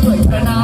ช่วยพระนา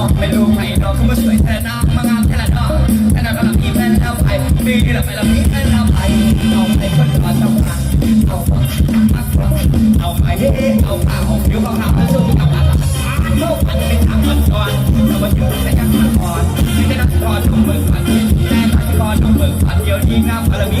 อาบอกไม่รู้ใครดอกเขามาสวยแท้น้ามางามแท้ละดอกแท้ละก็ลำอีแฟนแล้วไปมีที่ละไปลำนี้แฟนแล้วไปเอาไปคนต่อเจ้าค่ะเอาเอาไปเฮ้เอาข้าวอยู่ข้างหน้าแล้วสู้กับอาโลกมันเป็นทางอ่อนช้อนแต่ว่าอยู่ในการทางอ่อนที่ได้รับพรของเมืองพันที่แต่พันกรของเมืองพันเดียวดีงามพลมี